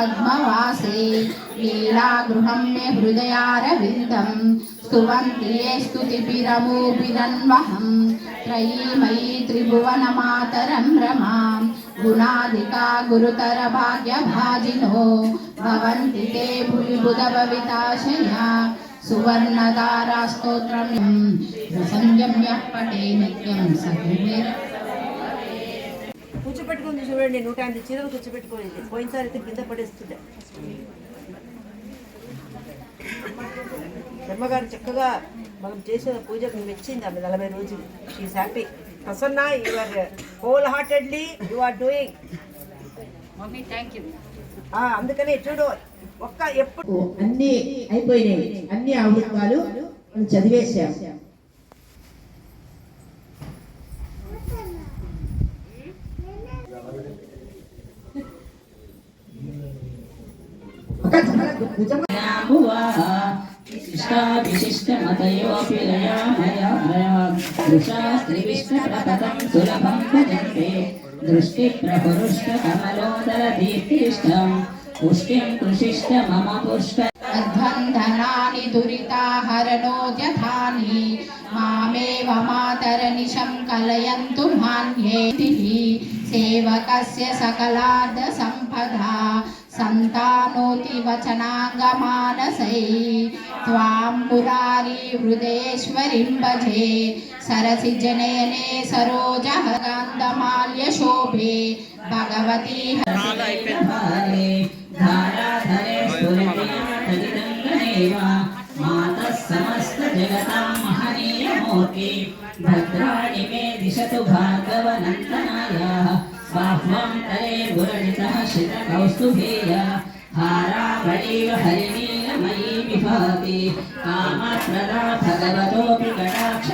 पद्मवासे लीलागृहं मे हृदयारविन्दं स्तुवन्ति ये स्तुतिभिरमोभिरन्वहं त्रयीमयी त्रिभुवनमातरं रमां गुणाधिका गुरुतरभाग्यभाजिनो भवन्ति ते भुवि बुधभविताशया सुवर्णधारास्तोत्रं संयम्य पटे नित्यं सहिर्निर కూర్చోపెట్టుకుని చూడండి నూట ఎనిమిది చీరలు పోయిన పోయినసారి అయితే కింద పడేస్తుండే. బ్రహ్మగారు చక్కగా మనం చేసిన పూజకు మెచ్చింది ఆమె నలభై రోజులు. She happy Prasanna your whole heartedly you are doing mummy thank you అందుకనే చూడు ఒక్క ఎప్పుడు అన్ని అయిపోయినాయి. అన్ని ఆవృత్తాలు చదివేసాం दृष्टाभिशिष्टमतयोऽपिलयामयाभयादृशास्त्रिविष्टप्रपदं सुलभं भजन्ते दृष्टिप्रपुरुष्टकमलोदरदीप्तिष्ठम् पुष्टिं कृषिष्ट मम पुष्ट दुरिता हरणो यथानि मामेव मातरनिशं कलयन्तु मान्येतिः। सेवकस्य सकलाद सम्पद वचनाङ्गमानसै त्वां मुरारी हृदयेश्वरीं भजे सरसि जनयने सरोजः गान्धमाल्यशोभे भगवती भारे धाराधरे स्फुरतिनाथविदङ्गनेव मातः समस्तजगतां महनीयमूर्ति भद्राणि मे दिशतु भार्गवनन्दनायाः बाह्वान्तरे गुरजितः शितकौस्तुभेय हारावळीव हरिणीलमयी विभाति कामप्रदा भगवतोऽपि कटाक्ष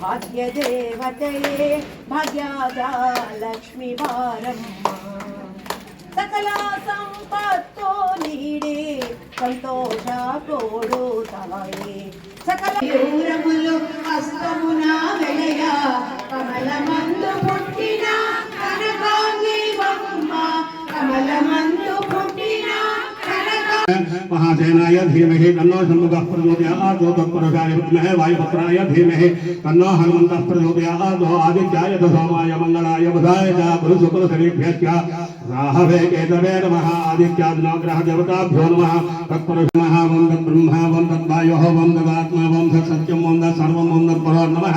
భాగ్యదేవతయే భాగ్యాద లక్ష్మి వారమ్మ సకల సంపత్తో నీడే సంతోష కోడు తవయే సకల దూరములు హస్తమున వెలయ కమలమందు పుట్టిన కనకాంగి బొమ్మ కమలమందు పుట్టిన కనకా महासेनाय धीमहि तन्नो षण्मुखः प्रचोदयात् तत्पुरुषाय विद्महे वायुपुत्राय धीमहि तन्नो हनुमन्तः प्रचोदयात् आदित्याय च सोमाय मङ्गलाय बुधाय च गुरुशुक्रशनेभ्यश्च राहवे केतवे नमः। आदित्यादिनवग्रह देवताभ्यो नमः। तत्पुरुषमः वं तद्ब्रह्मा वं तद्वायोः वं तदात्मा वं तत्सत्यं वं तत्सर्वं वं तत्परो नमः।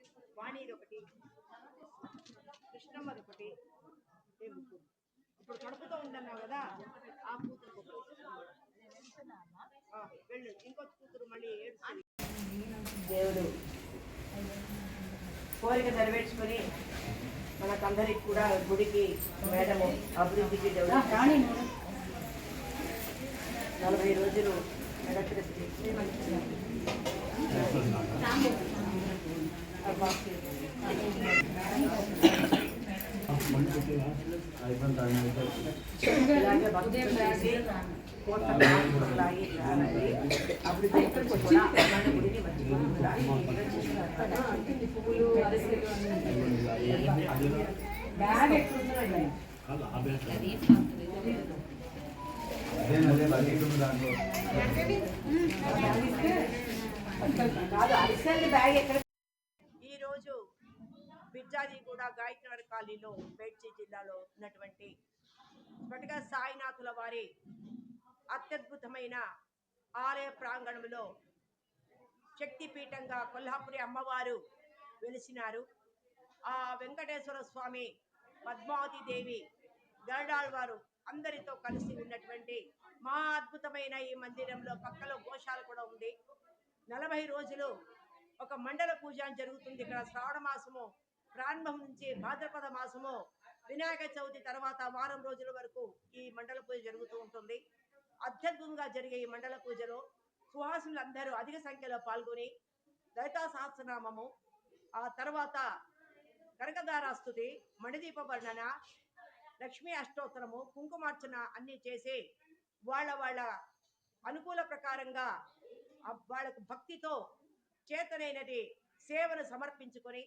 వాణిది ఒకటి ఏ ఒకటి ఇప్పుడు కడుపుతో ఉందన్నావు కదా ఆ కూతురు వెళ్ళు ఇంకో కూతురు మళ్ళీ దేవుడు కోరిక నెరవేర్చుకొని మనకందరికి కూడా గుడికి మేడము అభివృద్ధికి దేవుడు నలభై రోజులు ఎలక్ట్రిసిటీ ఇలాగే భక్తులు చేసి కోట్ల లాగి రావాలి. అభివృద్ధి కూడా కాదు అరిసెల్ బ్యాగ్ ఎక్కడ కూడా గాయత్రి కాలనీలో మేడ్చి జిల్లాలో ఉన్నటువంటి మొదటగా సాయినాథుల వారి అత్యద్భుతమైన ఆలయ ప్రాంగణంలో శక్తిపీఠంగా కొల్హాపురి అమ్మవారు వెలిసినారు. ఆ వెంకటేశ్వర స్వామి పద్మావతి దేవి గరడాల్ వారు అందరితో కలిసి ఉన్నటువంటి మా అద్భుతమైన ఈ మందిరంలో పక్కలో గోశాల కూడా ఉంది. నలభై రోజులు ఒక మండల పూజ అని జరుగుతుంది. ఇక్కడ శ్రావణ మాసము ప్రారంభం నుంచి భాద్రపద మాసము వినాయక చవితి తర్వాత వారం రోజుల వరకు ఈ మండల పూజ జరుగుతూ ఉంటుంది. అత్యద్భుతంగా జరిగే ఈ మండల పూజలో సుహాసులందరూ అధిక సంఖ్యలో పాల్గొని లలితా సహస్రనామము ఆ తర్వాత కనకదారాస్తుతి మణిదీప వర్ణన లక్ష్మీ అష్టోత్తరము కుంకుమార్చన అన్ని చేసి వాళ్ళ వాళ్ళ అనుకూల ప్రకారంగా వాళ్ళకు భక్తితో చేతనైనది సేవను సమర్పించుకొని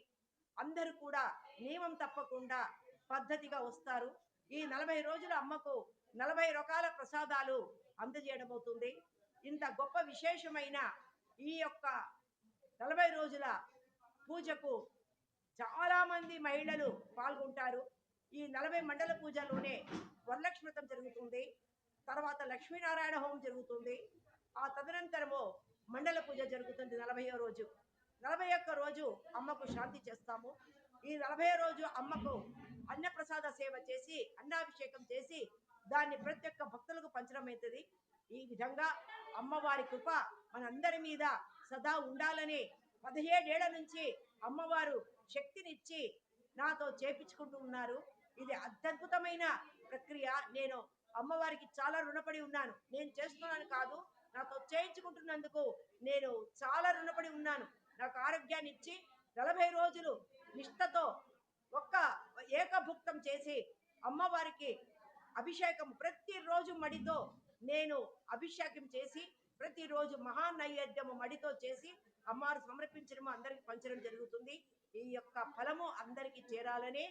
అందరూ కూడా నియమం తప్పకుండా పద్ధతిగా వస్తారు. ఈ నలభై రోజుల అమ్మకు నలభై రకాల ప్రసాదాలు అందజేయడం అవుతుంది. ఇంత గొప్ప విశేషమైన ఈ యొక్క నలభై రోజుల పూజకు చాలామంది మహిళలు పాల్గొంటారు. ఈ నలభై మండల పూజలోనే వరలక్ష్మితం జరుగుతుంది. తర్వాత లక్ష్మీనారాయణ హోమం జరుగుతుంది. ఆ తదనంతరము మండల పూజ జరుగుతుంది నలభయో రోజు. నలభై ఒక్క రోజు అమ్మకు శాంతి చేస్తాము. ఈ నలభై రోజు అమ్మకు అన్నప్రసాద సేవ చేసి అన్నాభిషేకం చేసి దాన్ని ప్రతి ఒక్క భక్తులకు పంచడం అవుతుంది. ఈ విధంగా అమ్మవారి కృప మనందరి మీద సదా ఉండాలని పదిహేడేళ్ళ నుంచి అమ్మవారు శక్తినిచ్చి నాతో చేపించుకుంటూ ఉన్నారు. ఇది అత్యద్భుతమైన ప్రక్రియ. నేను అమ్మవారికి చాలా రుణపడి ఉన్నాను. నేను చేస్తున్నాను కాదు నాతో చేయించుకుంటున్నందుకు నేను చాలా రుణపడి ఉన్నాను. నాకు ఆరోగ్యాన్ని ఇచ్చి నలభై రోజులు నిష్ఠతో ఒక్క ఏకభుక్తం చేసి అమ్మవారికి అభిషేకం ప్రతిరోజు మడితో నేను అభిషేకం చేసి ప్రతిరోజు మహానైవేద్యము మడితో చేసి అమ్మవారు సమర్పించడము అందరికి పంచడం జరుగుతుంది. ఈ యొక్క ఫలము అందరికి చేరాలని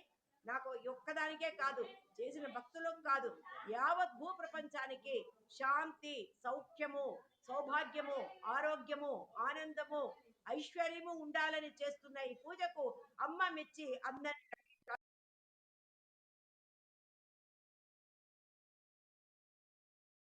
నాకు ఒక్కదానికే కాదు చేసిన భక్తులకు కాదు యావత్ భూ ప్రపంచానికి శాంతి సౌఖ్యము సౌభాగ్యము ఆరోగ్యము ఆనందము ఐశ్వర్యము ఉండాలని చేస్తున్న ఈ పూజకు అమ్మ మెచ్చి అందరి